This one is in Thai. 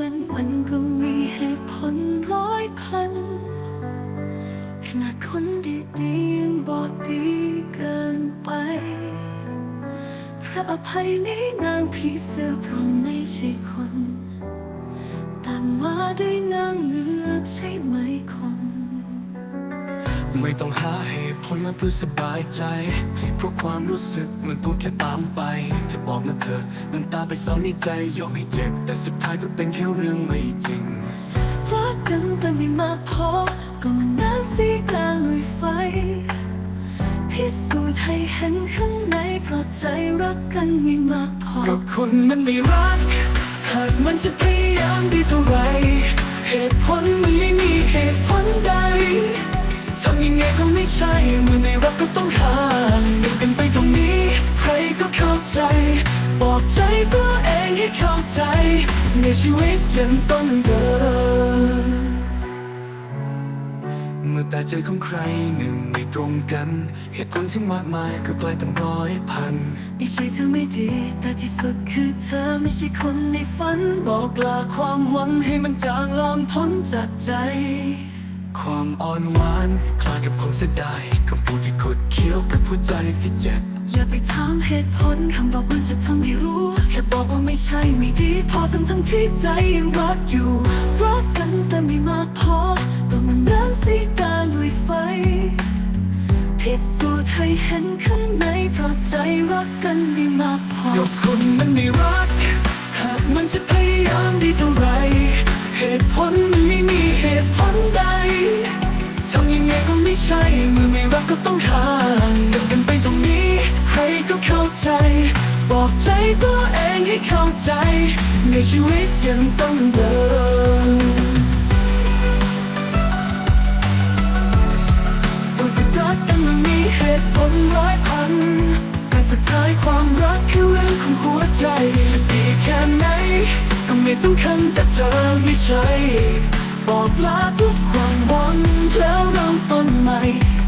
กันมันก็มีเหตุผลร้อยพัน ขนาดคนดีๆยังบอกดีเกินไป พระอภัยนี้นางผีเสื้อพราะไม่ใช่คน แต่มาด้วยนางเงือกใช่ไหมคน ไม่ต้องหาเหตุผลมาเพื่อสบายใจ เพราะความรู้สึกมันพูดแค่ตามไปจะบอกนะเธอน้ำตาไปซ้อนในใจยอมให้เจ็บ แต่สุดท้ายก็เป็นแค่เรื่องไม่จริงรักกันแต่ไม่มากพอ ก็มันนานสีกลางลุยไฟ พิสูจน์ให้เห็นข้างในเพราะใจรักกันไม่มากพอก็คนมันไม่รัก หากมันจะพยายามดี ใช่เมื่อไม่รักก็ต้องห่างไม่เป็นไปตรงนี้ ใครก็เข้าใจ บอกใจตัวเองให้เข้าใจ ในชีวิตยังต้องเดินเมื่อแต่ใจของใครหนึ่งไม่ตรงกัน เหตุผลที่มากมายก็กลายเป็นร้อยพัน ไม่ใช่เธอไม่ดี แต่ที่สุดคือเธอไม่ใช่คนในฝัน บอกลาความหวังให้มันจางลางพ้นจากใจ ความอ่อนหวานคล้ายกับความเสียดายคำพูดที่ขดเคี้ยวกับหัวใจที่เจ็บ อย่าไปถามเหตุผลคำตอบมันจะทำให้รู้ แค่บอกว่าไม่ใช่ไม่ดี พอทั้งทั้งๆที่ใจยังรักอยู่รักกันแต่ไม่มากพอต้องมันเดินสีตาลุยไฟพิสูจน์ให้เห็นข้างในเพราะใจรักกันไม่มากพอ ยกคุณมันไม่รัก ใช่เมื่อไม่รักก็ต้องห่างเดินกันไปตรงนี้ ใครก็เข้าใจ บอกใจตัวเองให้เข้าใจ ในชีวิตยังต้องเดินต้องติดรักกันมันมีเหตุผลร้อยพัน แต่สุดท้ายความรักคือเรื่องของหัวใจ จะดีแค่ไหน ก็ไม่สำคัญแต่เธอไม่ใช่ บอกลาทุกความหวังแล้วเราต้อง Big